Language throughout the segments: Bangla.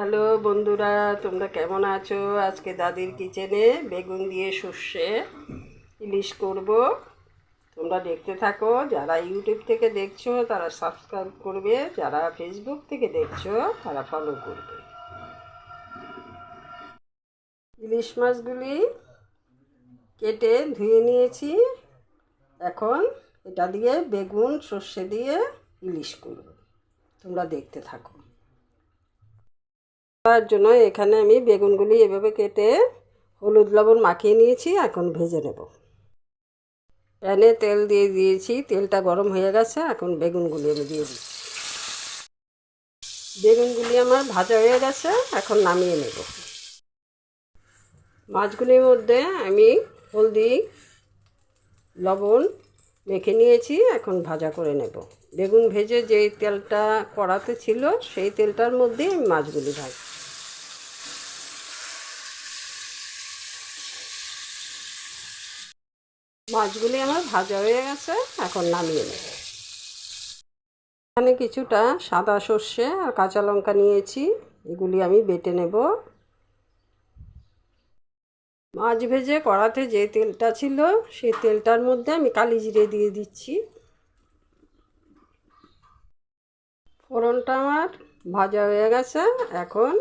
হ্যালো বন্ধুরা, তোমরা কেমন আছো? আজকে দাদির কিচেনে বেগুন দিয়ে সর্ষে ইলিশ করব। তোমরা দেখতে থাকো, যারা ইউটিউব থেকে দেখছ, তারা সাবস্ক্রাইব করবে। যারা ফেসবুক থেকে দেখছ, তারা ফলো করবে। ইলিশ মাছগুলি কেটে ধুয়ে নিয়েছি। এখন এটা দিয়ে বেগুন, সর্ষে দিয়ে ইলিশ করব। তোমরা দেখতে থাকো। তার জন্য এখানে আমি বেগুনগুলি এভাবে কেটে হলুদ লবণ মাখিয়ে নিয়েছি, এখন ভেজে নেব। প্যানে তেল দিয়ে দিয়েছি, তেলটা গরম হয়ে গেছে, এখন বেগুনগুলি আমি দিয়ে দিচ্ছি। বেগুনগুলি আমার ভাজা হয়ে গেছে, এখন নামিয়ে নেব। মাছগুলির মধ্যে আমি হলদি, লবণ মেখে নিয়েছি, এখন ভাজা করে নেব। বেগুন ভেজে যেই তেলটা কড়াতে ছিল, সেই তেলটার মধ্যেই আমি মাছগুলি ভাজি মাছগুলি আমার ভাজা হয়ে গেছে, এখন নামিয়ে নেব। এখানে কিছুটা সাদা সর্ষে আর কাঁচা লঙ্কা নিয়েছি, এগুলি আমি বেটে নেব। মাছ ভেজে কড়াতে যে তেলটা ছিল, সেই তেলটার মধ্যে আমি কালি জিরে দিয়ে দিচ্ছি। ফোড়নটা আমার ভাজা হয়ে গেছে, এখন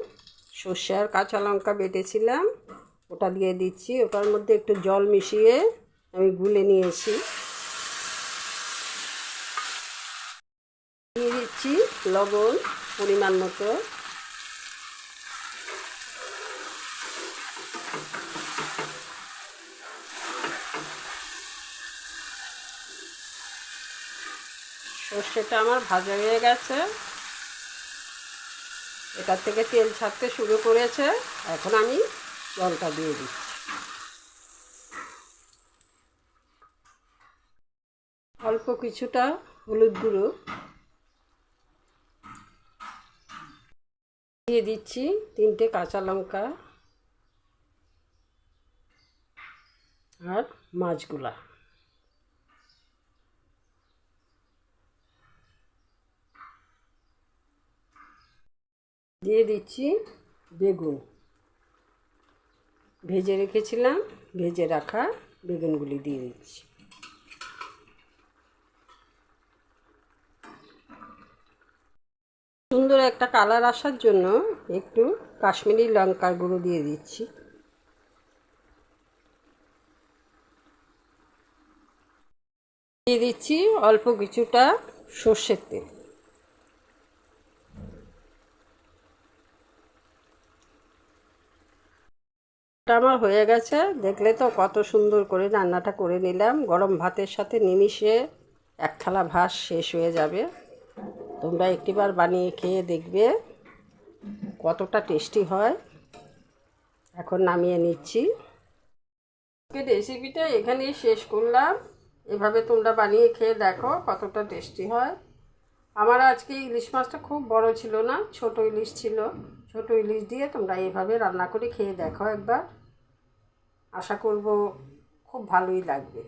সর্ষে আর কাঁচা লঙ্কা বেটেছিলাম, ওটা দিয়ে দিচ্ছি। ওটার মধ্যে একটু জল মিশিয়ে আমি গুলে নিয়েছি। দিয়ে দিচ্ছি লবণ পরিমাণ মতো। সর্ষেটা আমার ভাজা হয়ে গেছে। এটার থেকে তেল ছাড়তে শুরু করেছে। এখন আমি জলটা দিয়ে দিচ্ছি। অল্প কিছুটা হলুদ গুঁড়ো দিয়ে দিচ্ছি তিনটে কাঁচা লঙ্কা আর মাছগুলা। দিয়ে দিচ্ছি বেগুন। ভেজে রেখেছিলাম, ভেজে রাখা বেগুনগুলি দিয়ে দিচ্ছি। সুন্দর একটা কালার আসার জন্য একটু কাশ্মীরি লঙ্কার গুঁড়ো দিয়ে দিচ্ছি। দিয়ে দিচ্ছি অল্প কিছুটা সর্ষের তেল। আমার হয়ে গেছে, দেখলে তো কত সুন্দর করে রান্নাটা করে নিলাম। গরম ভাতের সাথে নিমিশে এক থালা ভাত শেষ হয়ে যাবে। তোমরা একটিবার বানিয়ে খেয়ে দেখবে কতটা টেস্টি হয়। এখন নামিয়ে নিচ্ছি। রেসিপিটা এখানেই শেষ করলাম। এভাবে তোমরা বানিয়ে খেয়ে দেখো কতটা টেস্টি হয়। আমার আজকে ইলিশ মাছটা খুব বড় ছিল না, ছোট ইলিশ ছিল। ছোট ইলিশ দিয়ে তোমরা এভাবে রান্না করে খেয়ে দেখো একবার। আশা করব খুব ভালোই লাগবে।